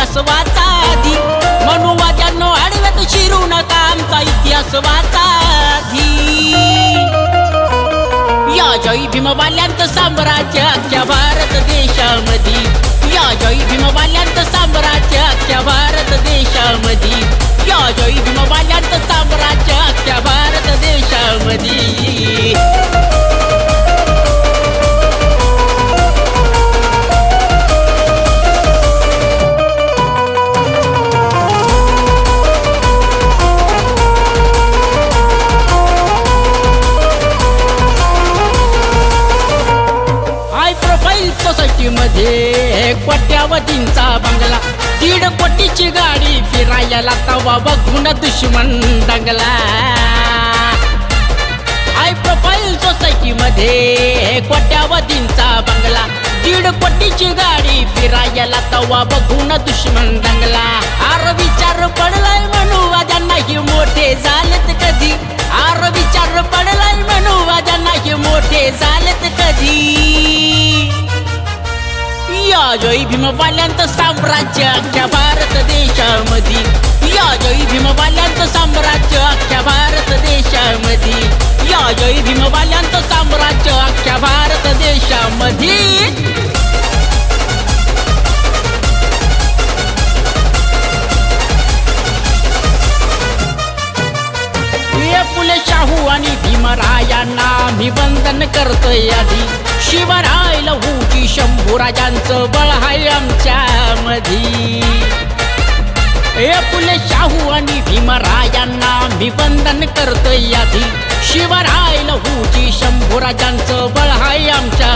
इतिहास वाचा आधी. मनुवाद्यांनो आडव्यात शिरू नका आमचा इतिहास वाचा आधी. या जय भीमवाल्यांत साम्राज्य अख्या भारत देशामध्ये. या जय भीमवाल्यांत साम्राज्य अख्या भारत देशामध्ये. या जय भीमवाल्यांत साम्राज्य अख्या भारत देशामध्ये. प्रोफाईल मध्ये कोट्यावधींचा बंगला. दीड कोटीची गाडी फिरायला तवा बघून दुश्मन दंगला. हाय प्रोफाईल सोसायटी मध्ये कोट्यावधींचा बंगला. दीड कोटीची गाडी फिरायला तवा बघून दुश्मन दंगला. आर विचार पडलाय म्हणू वाद्यांना हे मोठे झालेत कधी? आर विचार पडलाय म्हणू वाद्यांना हे मोठे झालेत कधी? या जय भीमवाल्यांचं साम्राज्य अख्ख्या भारत देशामध्ये. या जय भीमवाल्यांचं साम्राज्य अख्ख्या भारत देशामध्ये. या जय भीमवाल्यांचं साम्राज्य अख्ख्या भारत देशामध्ये. शाहू आणि भीमरायांना मी वंदन करतोय आधी. शिवराय लहूची शंभूराजांचं बळ हाय आमच्या मधी हे फुले शाहू आणि भीमरायांना मी वंदन करतोय आधी. शिवराय लहूची शंभूराजांचं बळ हाय आमच्या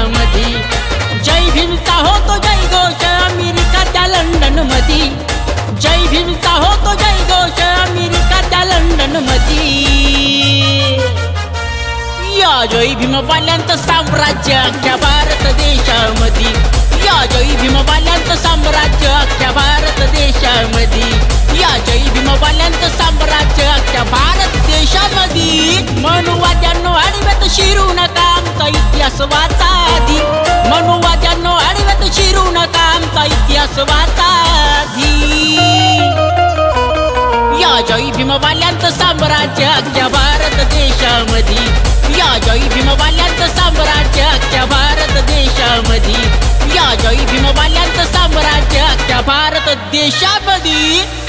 या जय भीमवाल्यांचं साम्राज्य अख्ख्या भारत देशामध्ये. या जय भीमवाल्यांचं साम्राज्य अख्ख्या भारत देशामध्ये. या जय भीमवाल्यांचं साम्राज्य अख्ख्या भारत देशामध्ये. मनुवाद्यांनो आडव्यात शिरू नका आमचा इतिहास वाचा आधी. मनुवाद्यांनो आडव्यात शिरू नका आमचा इतिहास वाचा आधी. या जय भीमवाल्यांचं साम्राज्य अख्ख्या भारत देशामध्ये. जय भीमवाल्यांचं साम्राज्य अख्ख्या भारत देशामध्ये. या जय भीमवाल्यांचं साम्राज्य अख्ख्या भारत देशामध्ये.